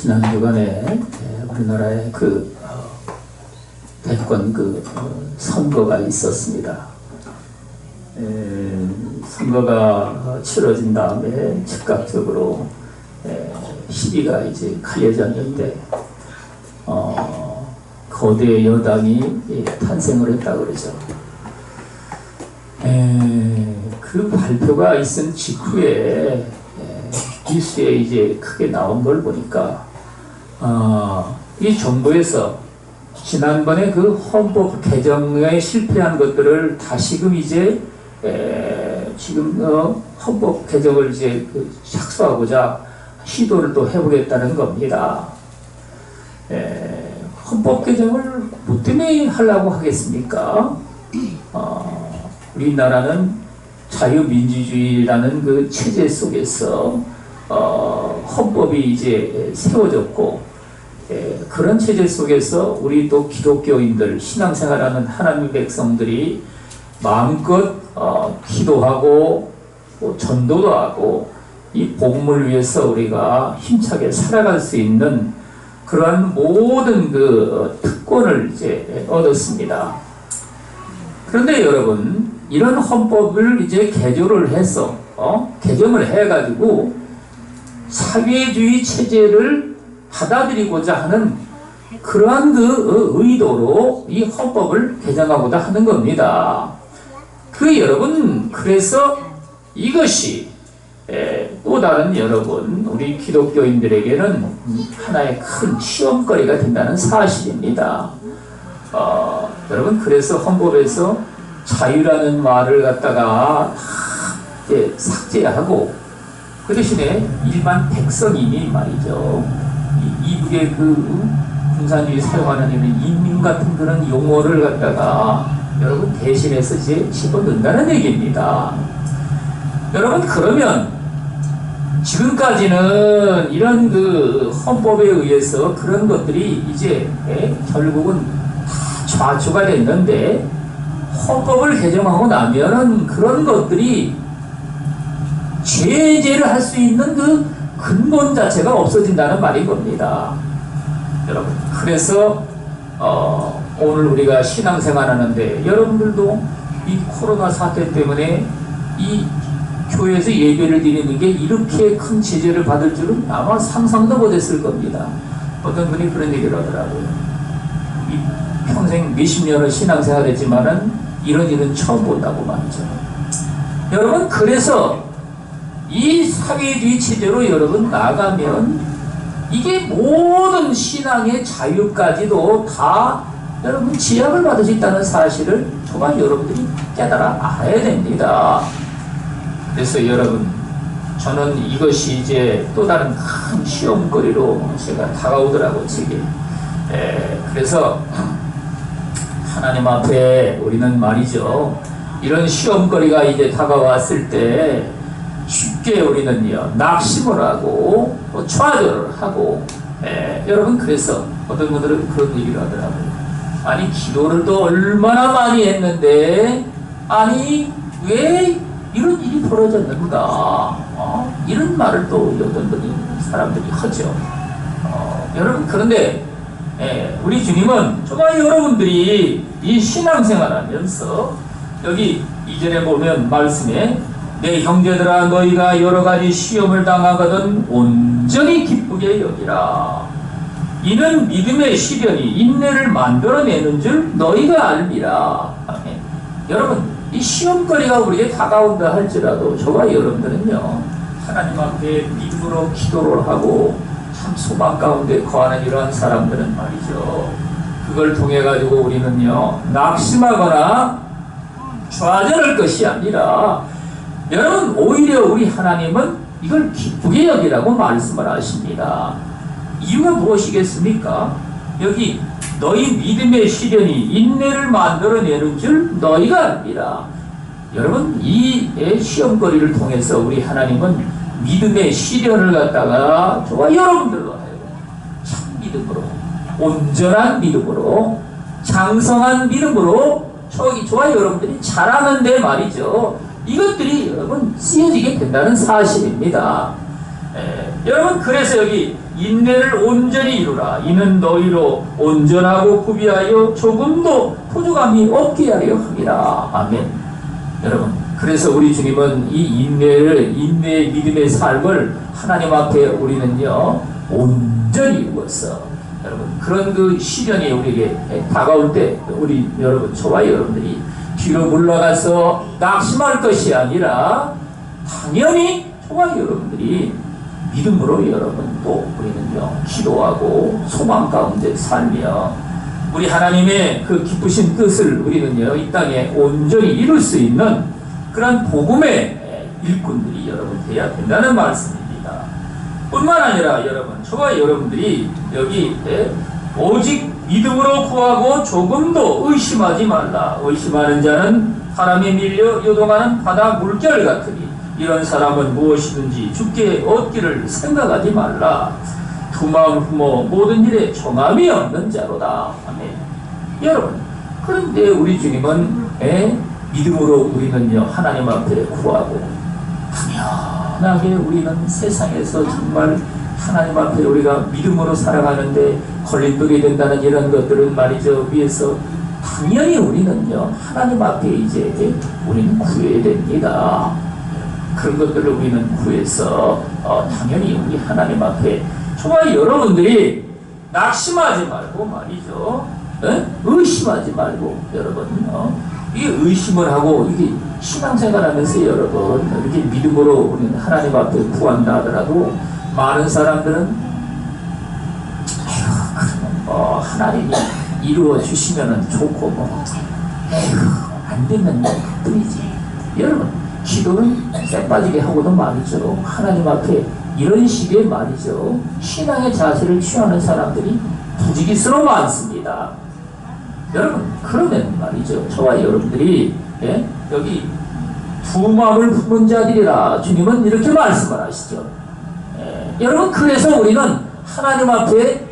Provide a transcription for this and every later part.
지난 주간에 예, 우리나라의 그 어, 대권 그 어, 선거가 있었습니다. 에, 선거가 치러진 다음에 즉각적으로 에, 시비가 이제 갈려졌는데 어, 거대 여당이 예, 탄생을 했다 그러죠. 에, 그 발표가 있은 직후에 에, 뉴스에 이제 크게 나온 걸 보니까 어, 이 정부에서 지난번에 그 헌법 개정에 실패한 것들을 다시금 이제 에, 지금 어, 헌법 개정을 이제 그 착수하고자 시도를 또 해보겠다는 겁니다. 에, 헌법 개정을 뭐 때문에 하려고 하겠습니까? 어, 우리나라는 자유민주주의라는 그 체제 속에서 어, 헌법이 이제 세워졌고 에, 그런 체제 속에서 우리 또 기독교인들 신앙생활하는 하나님 백성들이 마음껏 어, 기도하고 또 전도도 하고 이 복음을 위해서 우리가 힘차게 살아갈 수 있는 그러한 모든 그 특권을 이제 얻었습니다. 그런데 여러분 이런 헌법을 이제 개조를 해서 어? 개정을 해가지고 사회주의 체제를 받아들이고자 하는 그러한 그 의도로 이 헌법을 개정하고자 하는 겁니다. 그 여러분 그래서 이것이 에, 또 다른 여러분 우리 기독교인들에게는 하나의 큰 시험거리가 된다는 사실입니다. 어, 여러분 그래서 헌법에서 자유라는 말을 갖다가 다 이제 삭제하고 그 대신에 일반 백성인이 말이죠. 이 이북의 그 공산주의 사용하는 이런 인민 같은 그런 용어를 갖다가 여러분 대신해서 이제 집어넣는다는 얘기입니다. 여러분 그러면 지금까지는 이런 그 헌법에 의해서 그런 것들이 이제 예, 결국은 다 좌초가 됐는데 헌법을 개정하고 나면은 그런 것들이 제재를 할 수 있는 그 근본 자체가 없어진다는 말인 겁니다. 여러분 그래서 어, 오늘 우리가 신앙생활 하는데 여러분들도 이 코로나 사태 때문에 이 교회에서 예배를 드리는 게 이렇게 큰 제재를 받을 줄은 아마 상상도 못했을 겁니다. 어떤 분이 그런 얘기를 하더라고요. 이 평생 몇십 년을 신앙생활 했지만은 이런 일은 처음 본다고 말이죠. 여러분, 그래서 이 사회주의 체제로 여러분 나가면 이게 모든 신앙의 자유까지도 다 여러분 지약을 받을 수 있다는 사실을 정말 여러분들이 깨달아 알아야 됩니다. 그래서 여러분 저는 이것이 이제 또 다른 큰 시험거리로 제가 다가오더라고 제게 에, 그래서 하나님 앞에 우리는 말이죠 이런 시험거리가 이제 다가왔을 때 쉽게 우리는요 낙심을 하고 또 좌절을 하고 에, 여러분 그래서 어떤 분들은 그런 얘기를 하더라고요 아니 기도를 또 얼마나 많이 했는데 아니 왜 이런 일이 벌어졌는가 어? 이런 말을 또 어떤 분이 사람들이 하죠 어, 여러분 그런데 예, 우리 주님은 정말 여러분들이 이 신앙생활 하면서 여기 이전에 보면 말씀에 내 형제들아 너희가 여러 가지 시험을 당하거든 온전히 기쁘게 여기라. 이는 믿음의 시련이 인내를 만들어내는 줄 너희가 알미라. 여러분 이 시험거리가 우리에게 다가온다 할지라도 저와 여러분들은요 하나님 앞에 믿음으로 기도를 하고 참 소망 가운데 거하는 이러한 사람들은 말이죠. 그걸 통해 가지고 우리는요 낙심하거나 좌절할 것이 아니라 여러분 오히려 우리 하나님은 이걸 기쁘게 여기라고 말씀을 하십니다 이유가 무엇이겠습니까 여기 너희 믿음의 시련이 인내를 만들어내는 줄 너희가 압니다. 여러분 이 시험거리를 통해서 우리 하나님은 믿음의 시련을 갖다가 저와 여러분들로 참 믿음으로 온전한 믿음으로 장성한 믿음으로 저기 저와 여러분들이 자라는데 말이죠. 이것들이 여러분 쓰여지게 된다는 사실입니다. 에, 여러분 그래서 여기 인내를 온전히 이루라. 이는 너희로 온전하고 구비하여 조금도 부족함이 없게 하려 함이라. 아멘. 여러분, 그래서 우리 주님은 이 인내를, 인내의 믿음의 삶을 하나님 앞에 우리는요, 온전히 이루었어. 여러분, 그런 그 시련이 우리에게 다가올 때, 우리 여러분, 저와 여러분들이 뒤로 물러가서 낙심할 것이 아니라, 당연히 저와 여러분들이 믿음으로 여러분 또 우리는요 기도하고 소망 가운데 살며 우리 하나님의 그 기쁘신 뜻을 우리는요 이 땅에 온전히 이룰 수 있는 그런 복음의 일꾼들이 여러분 되어야 된다는 말씀입니다. 뿐만 아니라 여러분 저와 여러분들이 여기 에, 오직 믿음으로 구하고 조금도 의심하지 말라. 의심하는 자는 바람에 밀려 요동하는 바다 물결 같으니 이런 사람은 무엇이든지 죽게 얻기를 생각하지 말라. 두 마음 품어 모든 일에 정함이 없는 자로다. 아멘. 여러분, 그런데 우리 주님은 에, 믿음으로 우리는요 하나님 앞에 구하고 당연하게 우리는 세상에서 정말 하나님 앞에 우리가 믿음으로 살아가는데 걸림돌이 된다는 이런 것들은 말이죠 위에서 당연히 우리는요 하나님 앞에 이제 우리는 구해야 됩니다. 그런 것들을 우리는 구해서 어, 당연히 우리 하나님 앞에 정말 여러분들이 낙심하지 말고 말이죠. 에? 의심하지 말고 여러분 어? 이 의심을 하고 이게 신앙생활하면서 여러분 이렇게 믿음으로 우리는 하나님 앞에 구한다 하더라도 많은 사람들은 뭐 하나님이 이루어 주시면은 좋고 뭐 에휴 안 되면 뭐 그뿐이지. 여러분 기도는 쎄 빠지게 하고도 말이죠. 하나님 앞에 이런 식의 말이죠. 신앙의 자세를 취하는 사람들이 부지기스러 많습니다. 여러분 그러면 말이죠. 저와 여러분들이 예? 여기 두 마음을 품은 자들이라 주님은 이렇게 말씀을 하시죠. 예, 여러분 그래서 우리는 하나님 앞에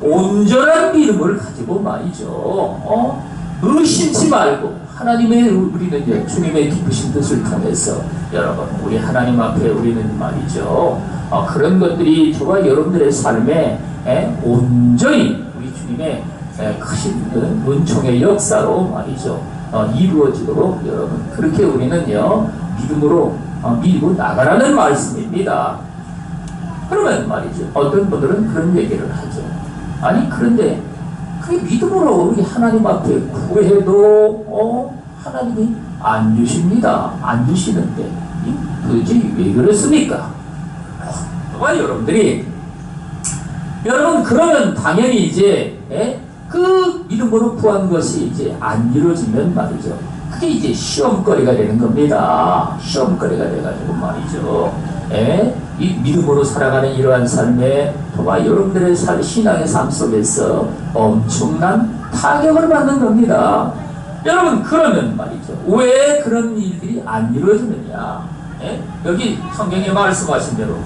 온전한 믿음을 가지고 말이죠 어? 의심치 말고 하나님의 우리는 주님의 기쁘신 뜻을 통해서 여러분 우리 하나님 앞에 우리는 말이죠 어, 그런 것들이 저와 여러분들의 삶에 예, 온전히 우리 주님의 예, 크신 그 은총의 역사로 말이죠 어, 이루어지도록 여러분 그렇게 우리는요 믿음으로 어, 밀고 나가라는 말씀입니다. 그러면 말이죠 어떤 분들은 그런 얘기를 하죠. 아니 그런데 그 믿음으로 우리 하나님 앞에 구해도 어, 하나님이 안 주십니다. 안 주시는데 이 도대체 왜 그렇습니까? 정말 여러분들이 여러분 그러면 당연히 이제 예? 그 믿음으로 구한 것이 이제 안 이루어지면 말이죠. 그게 이제 시험거리가 되는 겁니다. 시험거리가 돼가지고 말이죠. 예? 이 믿음으로 살아가는 이러한 삶에 정말 여러분들의 살, 신앙의 삶 속에서 엄청난 타격을 받는 겁니다. 여러분 그러면 말이죠. 왜 그런 일들이 안 이루어지느냐? 예? 여기 성경에 말씀하신 대로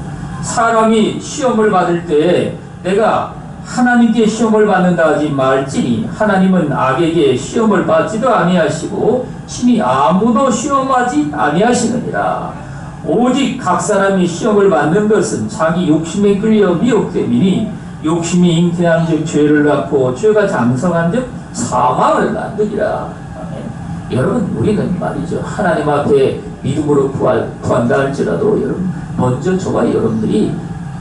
사람이 시험을 받을 때 내가 하나님께 시험을 받는다 하지 말지니 하나님은 악에게 시험을 받지도 아니하시고 친히 아무도 시험하지 아니하시느니라 오직 각 사람이 시험을 받는 것은 자기 욕심에 끌려 미혹됨이니 욕심이 잉태한 즉 죄를 낳고 죄가 장성한 즉 사망을 아멘. 여러분 우리는 말이죠 하나님 앞에 믿음으로 구할, 구한다 할지라도 여러분 먼저 저와 여러분들이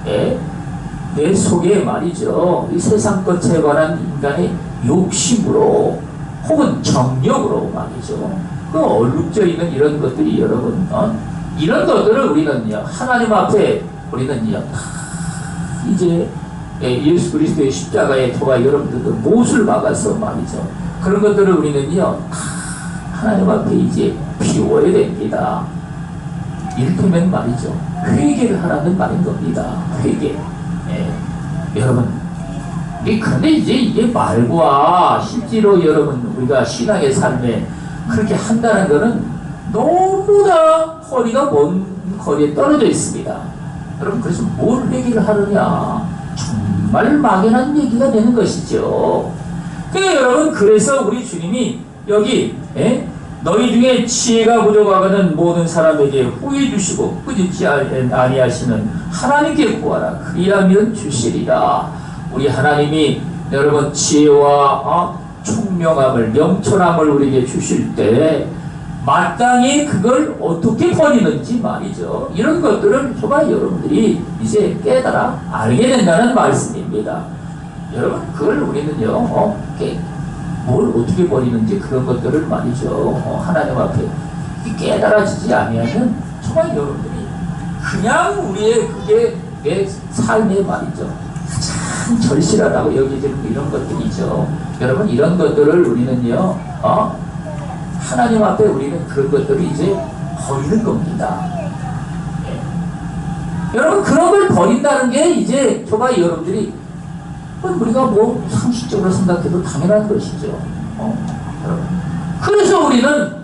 예, 내 속에 말이죠. 이 세상 것에 관한 인간의 욕심으로 혹은 정력으로 말이죠. 그 얼룩져 있는 이런 것들이 여러분, 어? 이런 것들을 우리는요, 하나님 앞에 우리는요, 다 이제 예, 예수 그리스도의 십자가에 도와 여러분들도 못을 막아서 말이죠. 그런 것들을 우리는요, 다 하나님 앞에 이제 비워야 됩니다. 이를테면 말이죠. 회개를 하라는 말인 겁니다. 회개. 예, 여러분, 이 근데 이제 이게 말과 실제로 여러분 우리가 신앙의 삶에 그렇게 한다는 것은 너무 나 거리가 먼 거리에 떨어져 있습니다. 여러분 그래서 뭘 얘기를 하느냐? 정말 막연한 얘기가 되는 것이죠. 그러니까 여러분 그래서 우리 주님이 여기 예? 너희 중에 지혜가 부족하거든 모든 사람에게 후해 주시고 꾸짖지 아니하시는 하나님께 구하라 그리하면 주시리라 우리 하나님이 여러분 지혜와 어? 총명함을 명철함을 우리에게 주실 때 마땅히 그걸 어떻게 버리는지 말이죠 이런 것들을 정말 여러분들이 이제 깨달아 알게 된다는 말씀입니다 여러분 그걸 우리는요 어, 깨, 뭘 어떻게 버리는지 그런 것들을 말이죠. 어, 하나님 앞에 깨달아지지 아니하면 정말 여러분들이 그냥 우리의 그게 내 삶의 말이죠. 참 절실하다고 여기지는 이런 것들이죠. 여러분 이런 것들을 우리는요. 어? 하나님 앞에 우리는 그런 것들을 이제 버리는 겁니다. 예. 여러분 그런 걸 버린다는 게 이제 정말 여러분들이 우리가 뭐 상식적으로 생각해도 당연한 것이죠. 어? 그래서 우리는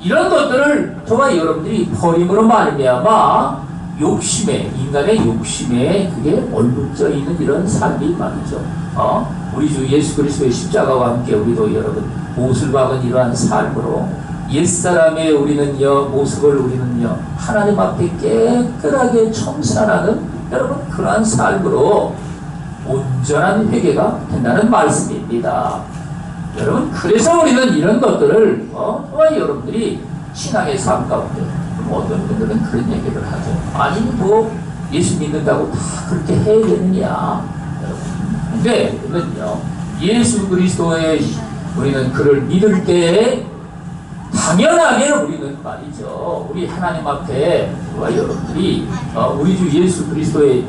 이런 것들을 저와 여러분들이 버림으로 말미암아 욕심에 인간의 욕심에 그게 얼룩져 있는 이런 삶이 말이죠. 어? 우리 주 예수 그리스도의 십자가와 함께 우리도 여러분 못을 박은 이러한 삶으로 옛사람의 우리는요 모습을 우리는요 하나님 앞에 깨끗하게 청산하는 여러분 그러한 삶으로 온전한 회개가 된다는 말씀입니다. 여러분 그래서 우리는 이런 것들을 어, 여러분들이 신앙의 삶 가운데 어떤 분들은 그런 얘기를 하죠. 아니 뭐 예수 믿는다고 다 그렇게 해야 되느냐. 근데 그건요 예수 그리스도의 우리는 그를 믿을 때 당연하게 우리는 말이죠. 우리 하나님 앞에 여러분들이 어, 우리 주 예수 그리스도의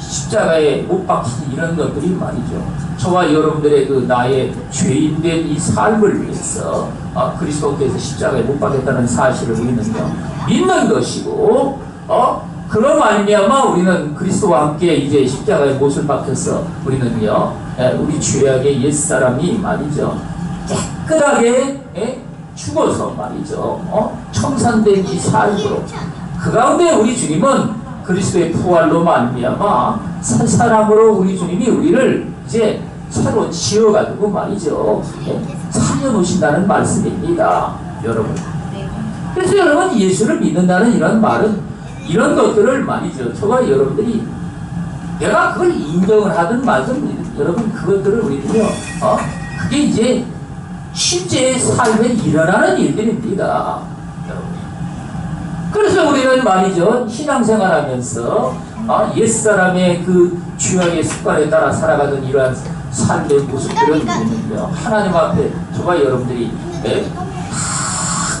십자가에 못 박힌 이런 것들이 말이죠. 저와 여러분들의 그 나의 죄인된 이 삶을 위해서 어, 그리스도께서 십자가에 못 박혔다는 사실을 우리는요 믿는 것이고 어 그럼 말미암아 우리는 그리스도와 함께 이제 십자가에 못을 박혀서 우리는요 에, 우리 죄악의 옛 사람이 말이죠 깨끗하게 에, 죽어서 말이죠 어? 청산된 이 삶으로 그 가운데 우리 주님은 그리스도의 부활로 말미암아 새 사람으로 우리 주님이 우리를 이제 새로 지어가지고 말이죠. 예, 살려놓으신다는 말씀입니다. 여러분. 그래서 여러분 예수를 믿는다는 이런 말은 이런 것들을 말이죠. 저와 여러분들이 내가 그걸 인정을 하든 말든 여러분 그것들을 우리는요. 어? 그게 이제 실제 삶에 일어나는 일들입니다. 그래서 우리는 말이죠. 신앙생활하면서 아, 옛사람의 그 죄악의 습관에 따라 살아가던 이러한 삶의 모습들은 우리는요. 하나님 앞에 저와 여러분들이 네, 다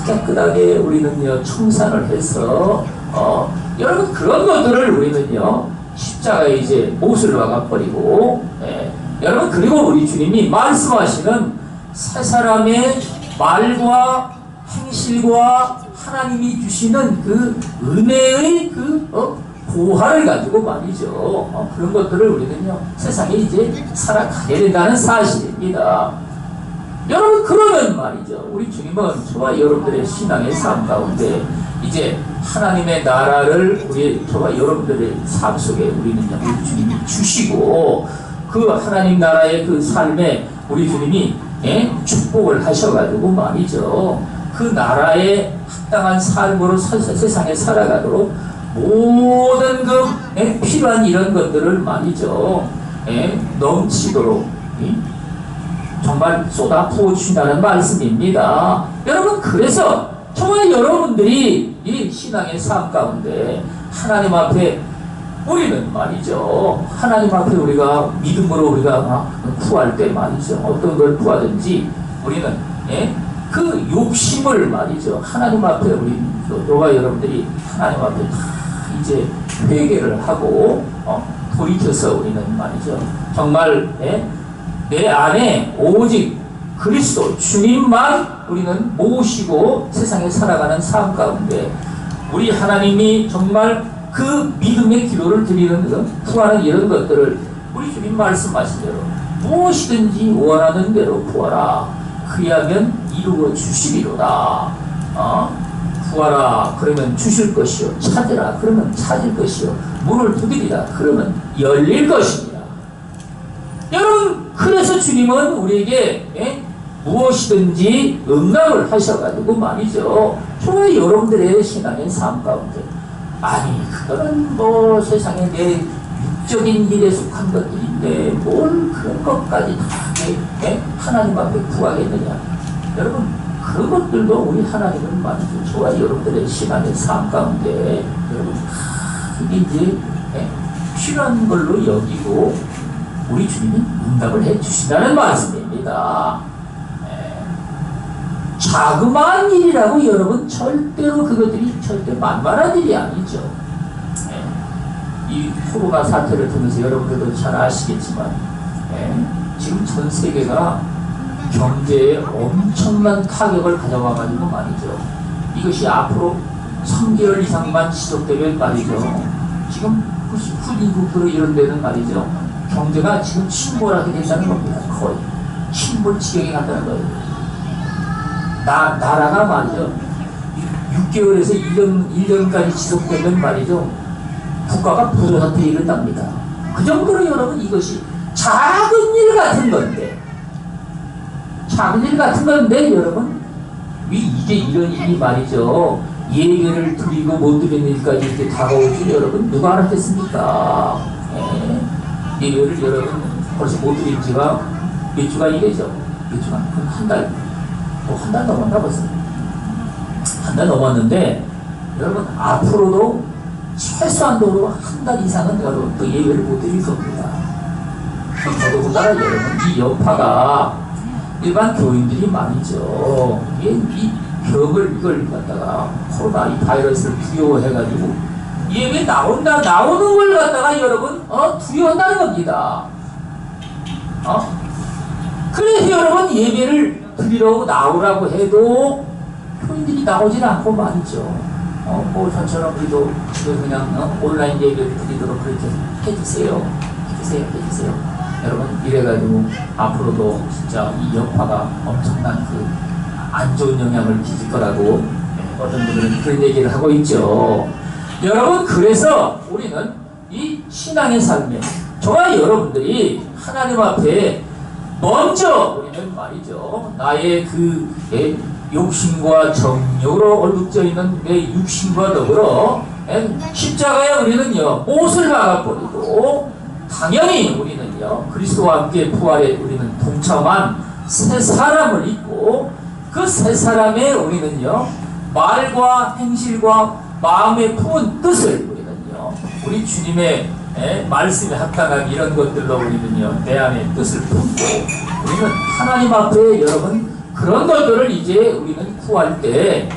깨끗하게 우리는요. 청산을 해서 어, 여러분 그런 것들을 우리는요. 십자가에 이제 못을 박아버리고 네, 여러분 그리고 우리 주님이 말씀하시는 세 사람의 말과 행실과 하나님이 주시는 그 은혜의 그 어, 보화를 가지고 말이죠. 어, 그런 것들을 우리는요 세상에 이제 살아가게 된다는 사실입니다. 여러분 그러면 말이죠. 우리 주님은 저와 여러분들의 신앙의 삶 가운데 이제 하나님의 나라를 우리 저와 여러분들의 삶 속에 우리는 우리 주님이 주시고 그 하나님 나라의 그 삶에 우리 주님이 예? 축복을 하셔가지고 말이죠. 그 나라에 합당한 삶으로 세상에 살아가도록 모든 그 예, 필요한 이런 것들을 말이죠. 예, 넘치도록 예, 정말 쏟아 부어 주신다는 말씀입니다. 여러분 그래서 정말 여러분들이 이 신앙의 삶 가운데 하나님 앞에 우리는 말이죠. 하나님 앞에 우리가 믿음으로 우리가 구할 때 말이죠. 어떤 걸 구하든지 우리는 예? 그 욕심을 말이죠. 하나님 앞에 우리 너가 여러분들이 하나님 앞에 다 이제 회개를 하고 어, 돌이켜서 우리는 말이죠. 정말 예? 내 안에 오직 그리스도 주님만 우리는 모시고 세상에 살아가는 삶 가운데 우리 하나님이 정말 그 믿음의 기도를 드리는 것, 구하는 이런 것들을 우리 주님 말씀하신 대로 무엇이든지 원하는 대로 구하라. 그리하면 이루어 주시리로다. 어? 구하라 그러면 주실 것이요 찾으라 그러면 찾을 것이요 문을 두드리라 그러면 열릴 것입니다. 여러분 그래서 주님은 우리에게 예? 무엇이든지 응답을 하셔가지고 말이죠. 저의 여러분들의 신앙의 삶 가운데 아니 그거는 뭐 세상에 내 육적인 일에 속한 것들인데 뭘 그런 것까지 다 예? 예? 하나님 앞에 구하겠느냐 여러분 그것들도 우리 하나님은 말이죠. 저와 여러분들의 신앙의 삶 가운데 여러분 다 이게 이제 예? 필요한 걸로 여기고 우리 주님이 응답을 해 주신다는 말씀입니다. 예. 자그마한 일이라고 여러분 절대로 그것들이 절대 만만한 일이 아니죠. 예. 이 코로나 사태를 통해서 여러분들도 잘 아시겠지만 예. 지금 전 세계가 경제에 엄청난 타격을 가져와 가지고 말이죠. 이것이 앞으로 3개월 이상만 지속되면 말이죠. 지금 후진국으로 이런 데는 말이죠. 경제가 지금 침몰하게 된다는 겁니다. 거의. 침몰 지경에 간다는 거예요. 나, 나라가 말이죠. 6개월에서 1년, 1년까지 지속되면 말이죠. 국가가 부도 상태에 이른답니다. 그 정도로 여러분 이것이 작은 일 같은 건데, 작은 일 같은 건데, 여러분, 이- 이제 이런 일이 말이죠. 예배를 드리고 못 드리는 일까지 이렇게 다가올 줄 여러분 누가 알았겠습니까? 예. 예배를 여러분 벌써 못 드린 지가 몇 주가 이래죠? 몇 주가? 한 달, 뭐 한 달 넘었나 벌써. 한달 넘었는데, 여러분 앞으로도 최소한도로 한 달 이상은 여러분 또 예배를 못 드릴 겁니다. 더더군다나 여러분 이 여파가 일반 교인들이 말이죠. 이 벽을 이걸 갖다가 코로나 이 바이러스를 두려워해가지고 예배 나온다 나오는 걸 갖다가 여러분 어 두려워한다는 겁니다. 어? 그래서 여러분 예배를 드리려고 나오라고 해도 교인들이 나오질 않고 말이죠. 어, 뭐 저처럼 우리도 그냥 어, 온라인 예배를 드리도록 그렇게 해주세요. 해주세요. 해주세요. 여러분 이래가지고 앞으로도 진짜 이 여파가 엄청난 그 안 좋은 영향을 끼칠 거라고 네, 어떤 분들은 그런 얘기를 하고 있죠. 여러분 그래서 우리는 이 신앙의 삶에 저와 여러분들이 하나님 앞에 먼저 우리는 말이죠. 나의 그 예, 욕심과 정욕으로 얼룩져 있는 내 육신과 더불어 예, 십자가에 우리는요 못을 박아버리고 당연히 우리는요 그리스도와 함께 부활에 우리는 동참한 새 사람을 입고 그 새 사람의 우리는요 말과 행실과 마음에 품은 뜻을 우리는요 우리 주님의 예, 말씀에 합당한 이런 것들로 우리는요 내 안에 뜻을 품고 우리는 하나님 앞에 여러분 그런 것들을 이제 우리는 구할 때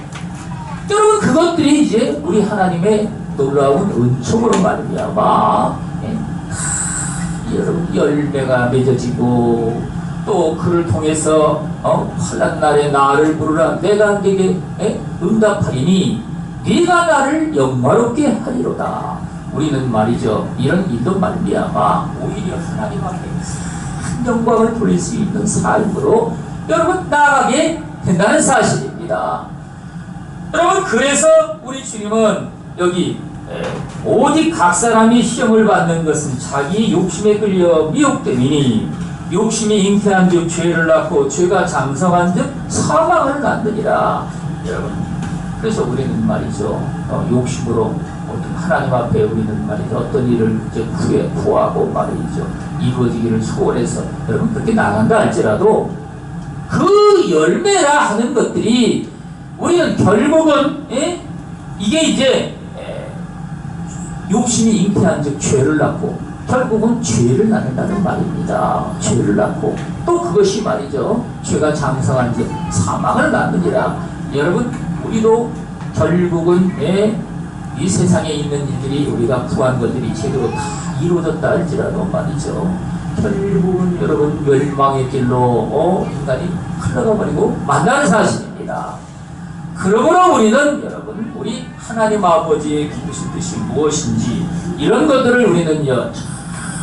여러분 그것들이 이제 우리 하나님의 놀라운 은총으로 말미암아 예, 여러분 열매가 맺어지고 또 그를 통해서 어, 환난 날에 나를 부르라. 내가 네게 에? 응답하리니 네가 나를 영화롭게 하리로다 우리는 말이죠 이런 일도 말미암아 오히려 하나님 앞에 큰 영광을 돌릴 수 있는 삶으로 여러분 나아가게 된다는 사실입니다. 여러분 그래서 우리 주님은 여기 에, 오직 각 사람이 시험을 받는 것은 자기 욕심에 끌려 미혹됨이니 욕심이 잉태한 즉 죄를 낳고 죄가 장성한 즉 사망을 낳느니라. 여러분 그래서 우리는 말이죠 어, 욕심으로 하나님 앞에 우리는 말이죠 어떤 일을 이제 구해 구하고 말이죠 이루어지기를 소원해서 여러분 그렇게 나간다 할지라도 그 열매라 하는 것들이 우리는 결국은 예? 이게 이제 예, 욕심이 잉태한 즉 죄를 낳고 결국은 죄를 낳는다는 말입니다. 죄를 낳고 또 그것이 말이죠. 죄가 장성한 즉 사망을 낳느니라. 여러분 우리도 결국은 예, 이 세상에 있는 일들이 우리가 구한 것들이 제대로 다 이루어졌다 할지라도 말이죠. 결국은 여러분 멸망의 길로 어, 인간이 흘러가 버리고 만나는 사실입니다. 그러므로 우리는 여러분 우리 하나님 아버지의 기쁘신 뜻이 무엇인지 이런 것들을 우리는요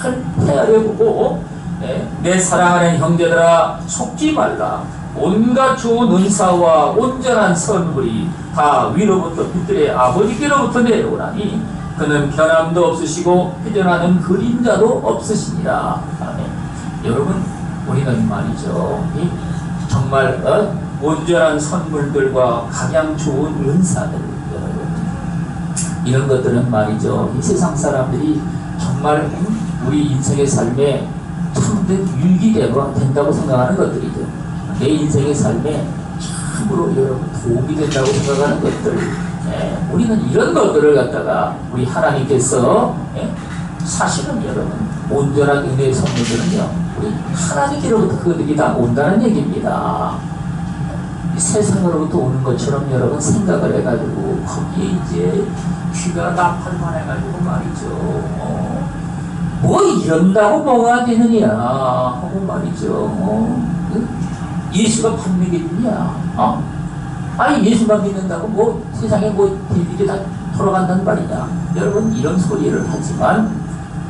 잘 헤아려 보고 예, 내 사랑하는 형제들아 속지 말라 온갖 좋은 은사와 온전한 선물이 다 위로부터 빛들의 아버지께로부터 내려오나니 그는 변함도 없으시고 회전하는 그림자도 없으시니라 아멘. 여러분 우리는 말이죠 이 정말 어? 온전한 선물들과 가장 좋은 은사들 이런 것들은 말이죠 이 세상 사람들이 정말 우리 인생의 삶에 참된 유익이 된다고 생각하는 것들이죠 내 인생의 삶에 참으로 여러분 도움이 된다고 생각하는 것들. 예, 우리는 이런 것들을 갖다가 우리 하나님께서 예, 사실은 여러분 온전한 은혜의 선물들은요. 우리 하나님께로부터 그들이 다 온다는 얘기입니다. 이 세상으로부터 오는 것처럼 여러분 생각을 해가지고 거기에 이제 귀가 나팔만 해가지고 말이죠. 어, 뭐 이런다고 뭐가 되느냐? 하고 말이죠. 어, 응? 예수가 판매겠느냐 어? 아니 예수만 믿는다고 뭐 세상에 뭐 일이 다 돌아간다는 말이냐 여러분 이런 소리를 하지만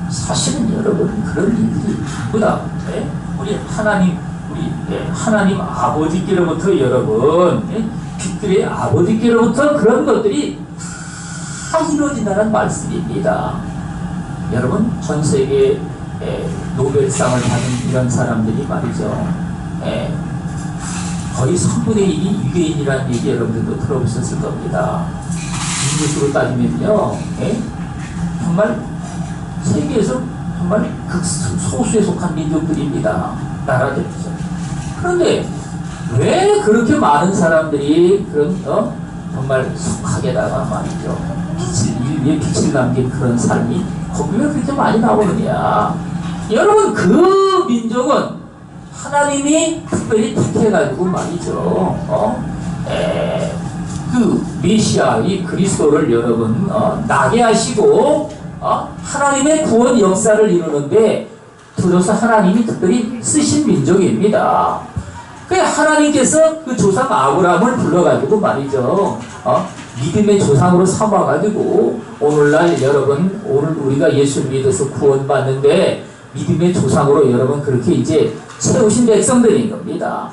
사실은 여러분 그런 일들이 보다 예? 우리 하나님 우리 예, 하나님 아버지께로부터 여러분 예? 빛들의 아버지께로부터 그런 것들이 다 이루어진다는 말씀입니다. 여러분 전 세계 에, 노벨상을 받은 이런 사람들이 말이죠. 에, 거의 3분의 1이 유대인이라는 얘기 여러분들도 들어보셨을 겁니다. 인구수로 따지면요, 에, 정말 세계에서 정말 극소수에 속한 민족들입니다. 나라들이죠. 그런데 왜 그렇게 많은 사람들이 그런 어? 정말 속하게다가 말이죠. 빛을 인류에 빛을 남긴 그런 삶이 거기 왜 그렇게 많이 나오느냐? 여러분 그 민족은 하나님이 특별히 택해가지고 말이죠. 어? 에, 그 메시아 이 그리스도를 여러분 어, 나게 하시고 어? 하나님의 구원 역사를 이루는데 들어서 하나님이 특별히 쓰신 민족입니다. 그 하나님께서 그 조상 아브라함을 불러가지고 말이죠. 어? 믿음의 조상으로 삼아가지고 오늘날 여러분 오늘 우리가 예수를 믿어서 구원받는데 믿음의 조상으로 여러분 그렇게 이제 세우신 백성들인 겁니다.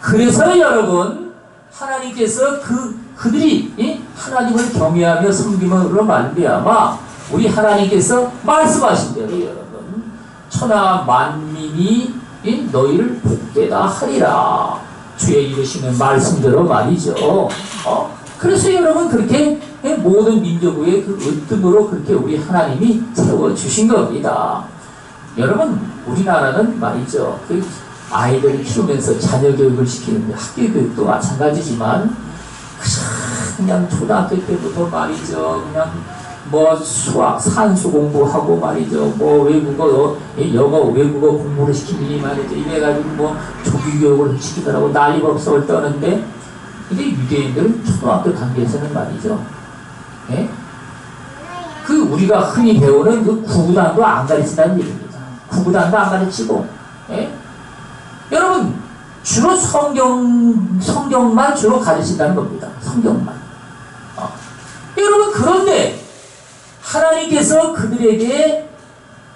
그래서 여러분 하나님께서 그 그들이 이? 하나님을 경외하며 섬김으로 말미암아 우리 하나님께서 말씀하신 대로 여러분 천하 만민이 이? 너희를 복되다 하리라 주의 이르시는 말씀대로 말이죠. 어? 그래서 여러분 그렇게 모든 민족 위에 그 으뜸으로 그렇게 우리 하나님이 세워 주신 겁니다. 여러분 우리나라는 말이죠. 그 아이들을 키우면서 자녀 교육을 시키는 학교 교육도 마찬가지지만 그냥 초등학교 때부터 말이죠. 그냥 뭐 수학, 산수 공부하고 말이죠. 뭐 외국어, 영어, 외국어 공부를 시키니 말이죠. 이래가지고 뭐 조기 교육을 시키더라고 난리법석을 떠는데 근데 유대인들은 초등학교 단계에서는 말이죠. 예? 그 우리가 흔히 배우는 그 구구단도 안 가르친다는 얘기입니다. 구구단도 안 가르치고, 예? 여러분, 주로 성경, 성경만 주로 가르친다는 겁니다. 성경만. 어. 여러분, 그런데 하나님께서 그들에게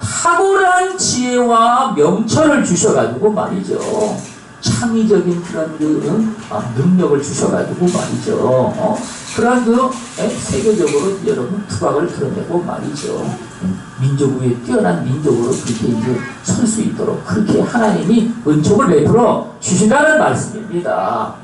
탁월한 지혜와 명철을 주셔가지고 말이죠. 창의적인 그런 그 어, 능력을 주셔가지고 말이죠. 어? 그런 그 에? 세계적으로 여러분 투박을 드러내고 말이죠. 민족 위에 뛰어난 민족으로 그렇게 이제 설 수 있도록 그렇게 하나님이 은총을 베풀어 주신다는 말씀입니다.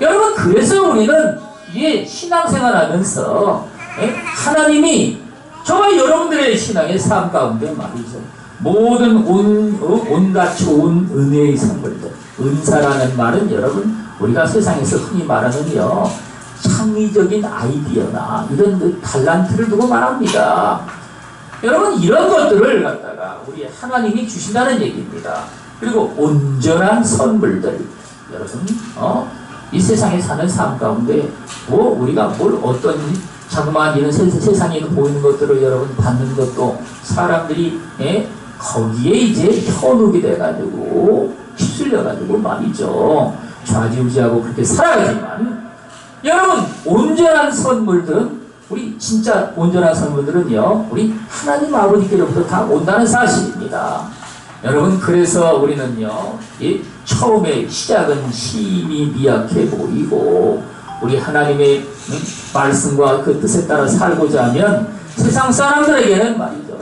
여러분 그래서 우리는 이 신앙생활 하면서 에? 하나님이 정말 여러분들의 신앙의 삶 가운데 말이죠. 모든 온, 어, 온갖 좋은 은혜의 선물들 은사라는 말은 여러분 우리가 세상에서 흔히 말하는요 창의적인 아이디어나 이런 그 달란트를 두고 말합니다. 여러분 이런 것들을 갖다가 우리 하나님이 주신다는 얘기입니다. 그리고 온전한 선물들 여러분 어? 이 세상에 사는 삶 가운데 뭐 우리가 뭘 어떤 자그마한 이런 세, 세상에 보이는 것들을 여러분 받는 것도 사람들이 예? 거기에 이제 현혹이 돼가지고 휩쓸려가지고 말이죠. 좌지우지하고 그렇게 살아가지만 여러분 온전한 선물들은 우리 진짜 온전한 선물들은요 우리 하나님 아버지께로부터 다 온다는 사실입니다. 여러분 그래서 우리는요 이 처음에 시작은 힘이 미약해 보이고 우리 하나님의 말씀과 그 뜻에 따라 살고자 하면 세상 사람들에게는 말이죠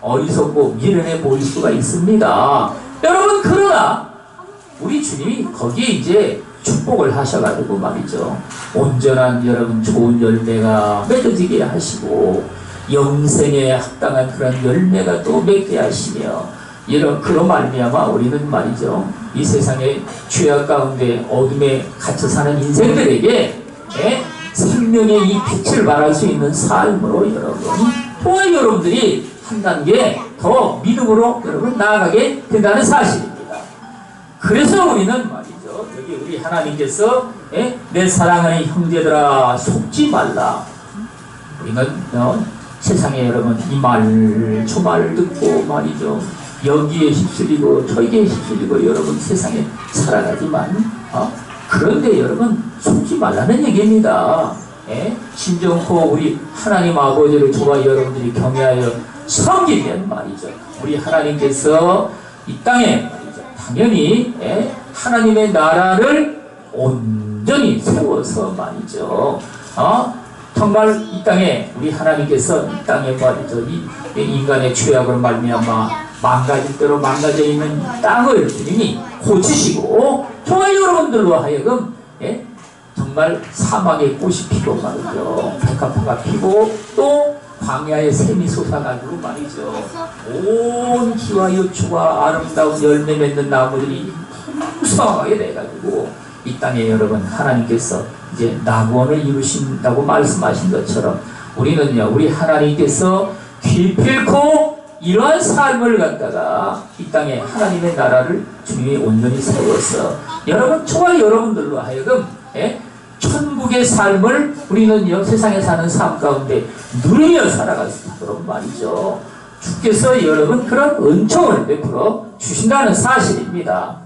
어리석고 미련해 보일 수가 있습니다. 여러분 그러나 우리 주님이 거기에 이제 축복을 하셔가지고 말이죠. 온전한 여러분 좋은 열매가 맺어지게 하시고 영생에 합당한 그런 열매가 또 맺게 하시며 이런 그런 말미암아 우리는 말이죠. 이 세상의 죄악 가운데 어둠에 갇혀 사는 인생들에게 예? 생명의 이 빛을 발할 수 있는 삶으로 여러분 또한 여러분들이 한 단계 더 믿음으로 여러분 나아가게 된다는 사실입니다. 그래서 우리는 말이죠. 여기 우리 하나님께서 예? 내 사랑하는 형제들아 속지 말라. 우리는 어, 세상에 여러분 이말저말 듣고 말이죠. 여기에 휩쓸리고 저기에 휩쓸리고 여러분 세상에 살아가지만 어? 그런데 여러분 속지 말라는 얘기입니다. 예? 진정코 우리 하나님 아버지를 저와 여러분들이 경외하여 섬기면 말이죠. 우리 하나님께서 이 땅에. 당연히 예? 하나님의 나라를 온전히 세워서 말이죠. 어? 정말 이 땅에 우리 하나님께서 이 땅에 말이죠. 이, 이 인간의 죄악으로 말미암아 망가질 대로 망가져 있는 이 땅을 주님이 고치시고 저와 여러분들로 하여금 예? 정말 사막의 꽃이 피고 말이죠. 백합화가 피고 또 광야의 샘이 솟아가지고 말이죠. 온 기와 요초와 아름다운 열매 맺는 나무들이 풍성하게 돼가지고 이 땅에 여러분 하나님께서 이제 낙원을 이루신다고 말씀하신 것처럼 우리는요 우리 하나님께서 기필코 이러한 삶을 갖다가 이 땅에 하나님의 나라를 주님이 온전히 세워서 여러분 저와 여러분들로 하여금 예? 천국의 삶을 우리는 여 세상에 사는 삶 가운데 누리며 살아갈 수 있도록 말이죠. 주께서 여러분 그런 은총을 베풀어 주신다는 사실입니다.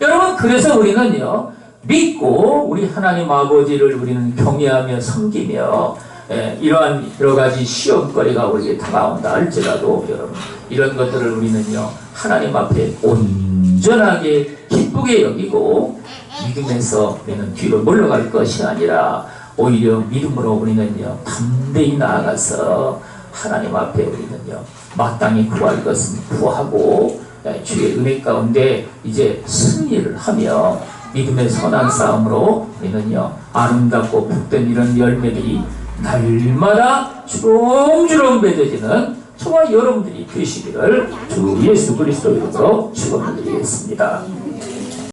여러분 그래서 우리는요 믿고 우리 하나님 아버지를 우리는 경외하며 섬기며 예, 이러한 여러 가지 시험거리가 우리에게 다가온다 할지라도 여러분 이런 것들을 우리는요 하나님 앞에 온전하게 기쁘게 여기고 믿음에서 우리는 뒤로 물러갈 것이 아니라 오히려 믿음으로 우리는요 담대히 나아가서 하나님 앞에 우리는요 마땅히 구할 것은 구하고 예, 주의 은혜 가운데 이제 승리를 하며 믿음의 선한 싸움으로 우리는요 아름답고 복된 이런 열매들이 날마다 주렁주렁 맺어지는 저와 여러분들이 되시기를 주 예수 그리스도 이름으로 축원을 드리겠습니다.